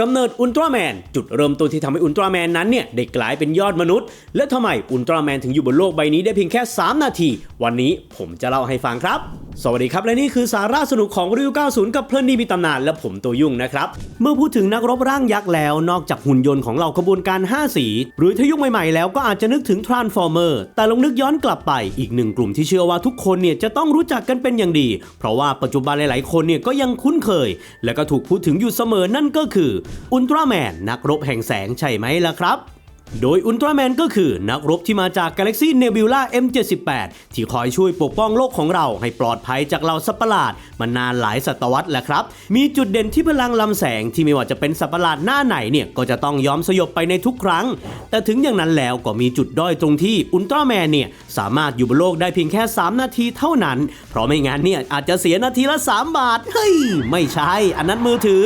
กำเนิดอุลตร้าแมนจุดเริ่มต้นที่ทำให้อุลตร้าแมนนั้นเนี่ยได้กลายเป็นยอดมนุษย์ และทำไมอุลตร้าแมนถึงอยู่บนโลกใบนี้ได้เพียงแค่ 3 นาที วันนี้ผมจะเล่าให้ฟังครับ สวัสดีครับ และนี่คือสาระสนุกของริว90 กับเพลินดีมีตำนานและผมตัวยุ่งนะครับ เมื่อพูดถึงนักรบร่างยักษ์แล้ว นอกจากหุ่นยนต์ของเราขบวนการ 5 สี หรือถ้ายุคใหม่ๆแล้วก็อาจจะนึกถึง Transformer แต่ลองนึกย้อนกลับไปอีกหนึ่งกลุ่มที่เชื่อว่าทุกคนเนี่ยจะต้องรู้จักกันเป็นอย่างดี เพราะว่าปัจจุบันหลายๆ คนเนี่ยก็ยังคุ้นเคย และก็ถูกพูดถึงอยู่เสมอนั่นก็คืออุลตร้าแมนนักรบแห่งแสงใช่ไหมล่ะครับ โดยอุลตร้าแมนก็คือนักรบที่มาจากกาแล็กซี่เนบิวล่า M78 ที่คอยช่วยปกป้องโลกของเราให้ปลอดภัยจากเหล่าสัตว์ประหลาดมานานหลายศตวรรษแล้วครับ มีจุดเด่นที่พลังลำแสงที่ไม่ว่าจะเป็นสัตว์ประหลาดหน้าไหนเนี่ยก็จะต้องยอมสยบไปในทุกครั้ง แต่ถึงอย่างนั้นแล้วก็มีจุดด้อยตรงที่อุลตร้าแมนเนี่ยสามารถอยู่บนโลกได้เพียงแค่ 3 นาทีเท่านั้น เพราะไม่งั้นเนี่ยอาจจะเสียนาทีละ 3 บาท เฮ้ย ไม่ใช่ อันนั้นมือถือ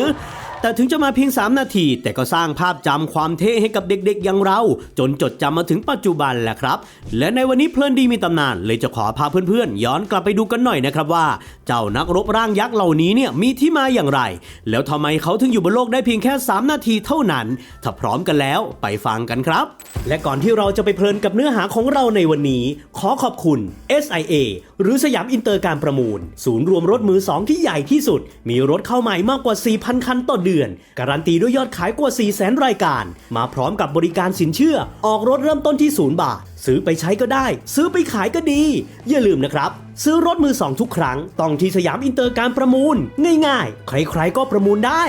แต่ถึงจะมาเพียง 3 นาที แต่ก็สร้างภาพจำความเท่ให้กับเด็กๆอย่างเรา จนจดจำมาถึงปัจจุบันแหละครับ และในวันนี้เพลินดีมีตำนาน เลยจะขอพาเพื่อนๆ ย้อนกลับไปดูกันหน่อยนะครับว่า เจ้านักรบร่างยักษ์เหล่านี้เนี่ยมีที่มาอย่างไร แล้วทำไมเขาถึงอยู่บนโลกได้เพียงแค่ 3 นาทีเท่านั้น ถ้าพร้อมกันแล้วไปฟังกันครับ และก่อนที่เราจะไปเพลินกับเนื้อหาของเราในวันนี้ ขอขอบคุณ SIA หรือสยามอินเตอร์การประมูล ศูนย์รวมรถมือสองที่ใหญ่ที่สุด มีรถเข้าใหม่มากกว่า4,000คันต่อเดือนการันตีด้วยยอดขายกว่า 400,000รายการ มาพร้อมกับบริการสินเชื่อ ออกรถเริ่มต้นที่0บาท ซื้อไปใช้ก็ได้ ซื้อไปขายก็ดี อย่าลืมนะครับ ซื้อรถมือสองทุกครั้ง ต้องที่สยามอินเตอร์การประมูล ง่ายๆ ใครๆก็ประมูลได้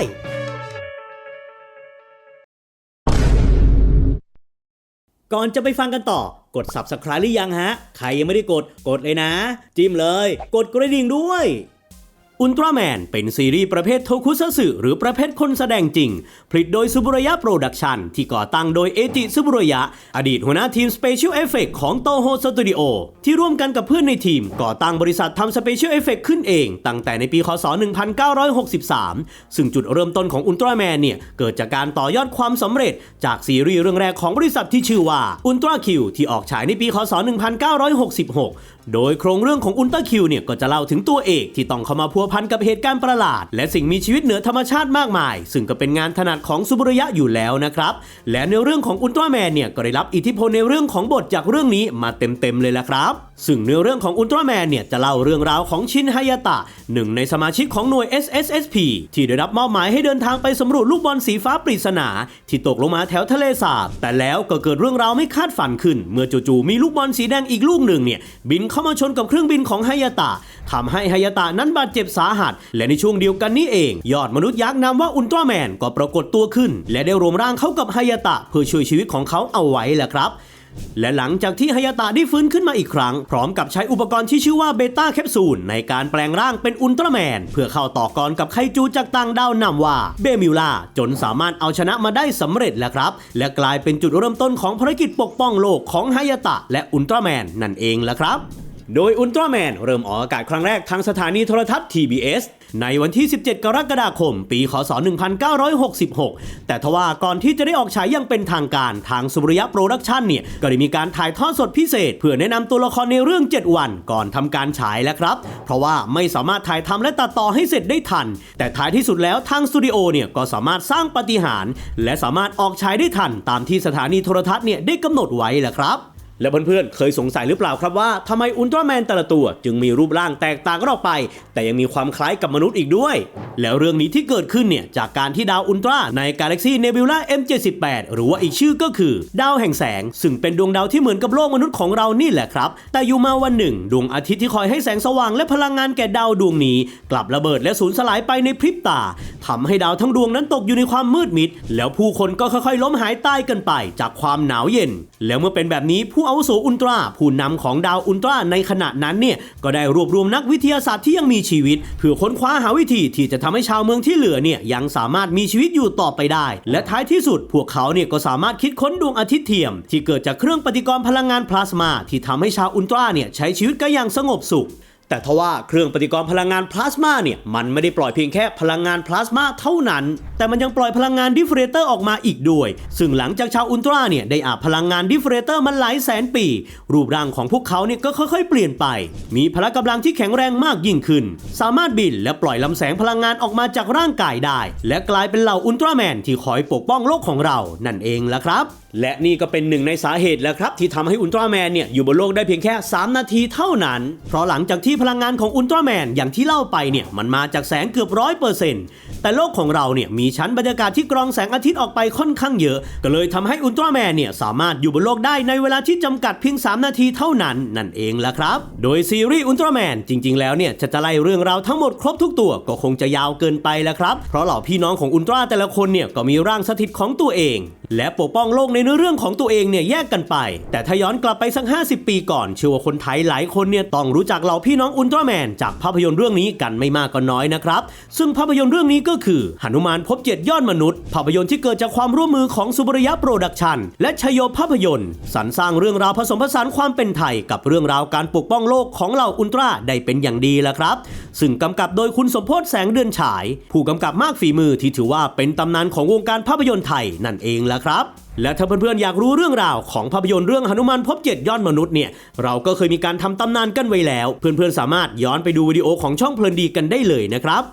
ก่อนจะไปฟังกันต่อกด subscribe หรือยังฮะ ใครยังไม่ได้กด กดเลยนะ จิ้มเลย กดกระดิ่งด้วย อุลตร้าแมนเป็นซีรีส์ประเภทโทคุซัสึหรือประเภทคนแสดงจริง ผลิตโดยซูบุระยะโปรดักชันที่ก่อตั้งโดยเอจิซูบุระยะ อดีตหัวหน้าทีม Special Effect ของโตโฮสตูดิโอที่ร่วมกันกับเพื่อนในทีม ก่อตั้งบริษัททำ Special Effect ขึ้นเอง ตั้งแต่ในปีคศ 1963 ซึ่งจุดเริ่มต้นของอุลตร้าแมนเนี่ย เกิดจากการต่อยอดความสำเร็จ จากซีรีส์เรื่องแรกของบริษัทที่ชื่อว่าอุลตร้าคิวที่ออกฉายในปีคศ 1966 โดยโครงเรื่องของอุลตร้าคิวเนี่ยก็จะเล่าถึงตัวเอกที่ต้องเข้ามาพัวพันกับเหตุการณ์ประหลาด และสิ่งมีชีวิตเหนือธรรมชาติมากมาย ซึ่งก็เป็นงานถนัดของซูบุริยะอยู่แล้วนะครับ และในเรื่องของอุลตร้าแมนเนี่ยก็ได้รับอิทธิพลในเรื่องของบทจากเรื่องนี้มาเต็มๆเลยละครับซึ่งเนื้อเรื่องของอุลตร้าแมนเนี่ยจะเล่าเรื่องราวของชินฮายาตะ หนึ่งในสมาชิกของหน่วย SSSP ที่ได้รับมอบหมายให้เดินทางไปสำรวจลูกบอลสีฟ้าปริศนา ที่ตกลงมาแถวทะเลสาบ แต่แล้วก็เกิดเรื่องราวไม่คาดฝันขึ้น เมื่อจู่ๆมีลูกบอลสีแดงอีกลูกหนึ่งเนี่ยบินเข้ามาชนกับเครื่องบินของฮายาตะทำให้ฮายาตะนั้นบาดเจ็บสาหัส และในช่วงเดียวกันนี้เอง ยอดมนุษย์ยักษ์นามว่าอุลตร้าแมนก็ปรากฏตัวขึ้น และได้รวมร่างเข้ากับฮายาตะเพื่อช่วยชีวิตของเขาเอาไว้แหละครับ และหลังจากที่ฮายาตะได้ฟื้นขึ้นมาอีกครั้ง พร้อมกับใช้อุปกรณ์ที่ชื่อว่าเบต้าแคปซูลในการแปลงร่างเป็นอุลตร้าแมน เพื่อเข้าต่อกรกับไคจูจากต่างดาวนามว่าเบมิวลาจนสามารถเอาชนะมาได้สำเร็จแล้วครับ และกลายเป็นจุดเริ่มต้นของภารกิจปกป้องโลกของฮายาตะและอุลตร้าแมนนั่นเองแหละครับ โดยอุลตร้าแมนเริ่มออกอากาศครั้งแรกทางสถานีโทรทัศน์ TBS ในวันที่ 17 กรกฎาคม ปีคศ 1966 แต่ทว่าก่อนที่จะได้ออกฉายอยังเป็นทางการทางสุริยะโปรดักชันเนี่ย ก็ได้มีการถ่ายทอดสดพิเศษ เพื่อแนะนำตัวละครในเรื่อง 7 วันก่อนทำการฉายแล้วครับ เพราะว่าไม่สามารถถ่ายทำและตัดต่อให้เสร็จได้ทัน แต่ท้ายที่สุดแล้วทางสตูดิโอเนี่ยก็สามารถสร้างปฏิหารและสามารถออกฉายได้ทันตามที่สถานีโทรทัศน์เนี่ยได้กำหนดไว้แหละครับ และเพื่อนๆ เคยสงสัยหรือเปล่าครับว่าทำไมอุลตร้าแมนแต่ละตัว จึงมีรูปร่างแตกต่างกันออกไป แต่ยังมีความคล้ายกับมนุษย์อีกด้วย แล้วเรื่องนี้ที่เกิดขึ้นเนี่ย จากการที่ดาวอุลตร้าในกาแล็กซีเนบิวล่า M78 หรือว่าอีกชื่อก็คือ ดาวแห่งแสง ซึ่งเป็นดวงดาวที่เหมือนกับโลกมนุษย์ของเรานี่แหละครับ แต่อยู่มาวันหนึ่ง ดวงอาทิตย์ที่คอยให้แสงสว่างและพลังงานแก่ดาวดวงนี้ กลับระเบิดและสูญสลายไปในพริบตาทำให้ดาวทั้งดวงนั้นตกอยู่ในความมืดมิด แล้วผู้คนก็ค่อยๆ ล้มหายตายกันไป จากความหนาวเย็น แล้วเมื่อเป็นแบบนี้ผู้อาวุโสอุลตร้าผู้นำของดาวอุลตร้าในขณะนั้นเนี่ยก็ได้รวบรวมนักวิทยาศาสตร์ที่ยังมีชีวิต เพื่อค้นคว้าหาวิธีที่จะทำให้ชาวเมืองที่เหลือเนี่ยยังสามารถมีชีวิตอยู่ต่อไปได้ และท้ายที่สุด พวกเขาเนี่ยก็สามารถคิดค้นดวงอาทิตย์เทียม ที่เกิดจากเครื่องปฏิกรณ์พลังงานพลาสมา ที่ทำให้ชาวอุลตร้าเนี่ยใช้ชีวิตกันอย่างสงบสุข แต่ทว่าเครื่องปฏิกรณ์พลังงานพลาสมาเนี่ย มันไม่ได้ปล่อยเพียงแค่พลังงานพลาสมาเท่านั้น แต่มันยังปล่อยพลังงานดิฟเฟเรเตอร์ออกมาอีกด้วย ซึ่งหลังจากชาวอุลตร้าเนี่ย ได้อาบพลังงานดิฟเฟเรเตอร์มันหลายแสนปี รูปร่างของพวกเขาเนี่ยก็ค่อยๆ เปลี่ยนไป มีพละกำลังที่แข็งแรงมากยิ่งขึ้น สามารถบินและปล่อยลำแสงพลังงานออกมาจากร่างกายได้ และกลายเป็นเหล่าอุลตร้าแมนที่คอยปกป้องโลกของเรา นั่นเองละครับ และนี่ก็เป็นหนึ่งในสาเหตุแหละครับที่ทำให้อุลตร้าแมนเนี่ยอยู่บนโลกได้เพียงแค่ 3 นาทีเท่านั้น เพราะหลังจากที่พลังงานของอุลตร้าแมนอย่างที่เล่าไปเนี่ยมันมาจากแสงเกือบร้อยเปอร์เซ็นต์แต่โลกของเราเนี่ยมีชั้นบรรยากาศที่กรองแสงอาทิตย์ออกไปค่อนข้างเยอะ ก็เลยทำให้อุลตร้าแมนเนี่ยสามารถอยู่บนโลกได้ในเวลาที่จำกัดเพียง 3 นาทีเท่านั้นนั่นเองละครับ โดยซีรีส์อุลตร้าแมนจริง ๆ แล้วเนี่ยจะจะไล่เรื่องราวทั้งหมดครบทุกตัวก็คงจะยาวเกินไปแล้วครับ เพราะเหล่าพี่น้องของอุลตร้าแต่ละคนเนี่ยก็มีร่างสถิตของตัวเอง และปกป้องโลกในเนื้อเรื่องของตัวเองเนี่ยแยกกันไป แต่ถ้าย้อนกลับไปสัก 50 ปีก่อนเชื่อว่าคนไทยหลายคนเนี่ยต้องรู้จักเหล่าพี่น้องอุลตร้าแมนจากภาพยนตร์เรื่องนี้กันไม่มากก็น้อยนะครับ ซึ่งภาพยนตร์เรื่องนี้ก็คือหนุมานพบเจ็ดยอดมนุษย์ ภาพยนตร์ที่เกิดจากความร่วมมือของสุบริยะโปรดักชันและชโยภาพยนตร์สรรสร้างเรื่องราวผสมผสานความเป็นไทย กับเรื่องราวการปกป้องโลกของเหล่าอุลตร้าได้เป็นอย่างดีแล้วครับ ซึ่งกำกับโดยคุณสมพศแสงเดือนฉาย ผู้กำกับมากฝีมือที่ถือว่าเป็นตำนานของวงการภาพยนตร์ไทยนั่นเองและครับ และถ้าเพื่อนๆอยากรู้เรื่องราวของภาพยนตร์เรื่องหนุมานพบเจ็ดยอดมนุษย์เนี่ยเราก็เคยมีการทำตำนานกันไว้แล้ว เพื่อนๆสามารถย้อนไปดูวิดีโอของช่องเพลินดีกันได้เลยนะครับ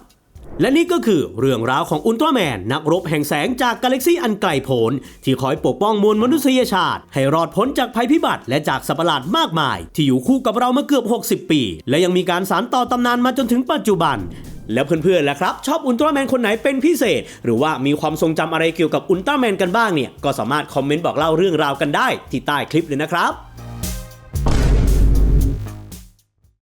และนี่ก็คือเรื่องราวของอุลตร้าแมน นักรบแห่งแสงจากกาแล็กซี่อันไกลโพ้นที่คอยปกป้องมวลมนุษยชาติ ให้รอดพ้นจากภัยพิบัติและจากสัตว์ประหลาดมากมาย ที่อยู่คู่กับเรามาเกือบ 60 ปี และยังมีการสานต่อตำนานมาจนถึงปัจจุบัน แล้วเพื่อนๆล่ะครับ ชอบอุลตร้าแมนคนไหนเป็นพิเศษ หรือว่ามีความทรงจำอะไรเกี่ยวกับอุลตร้าแมนกันบ้างเนี่ย ก็สามารถคอมเมนต์บอกเล่าเรื่องราวกันได้ที่ใต้คลิปเลยนะครับ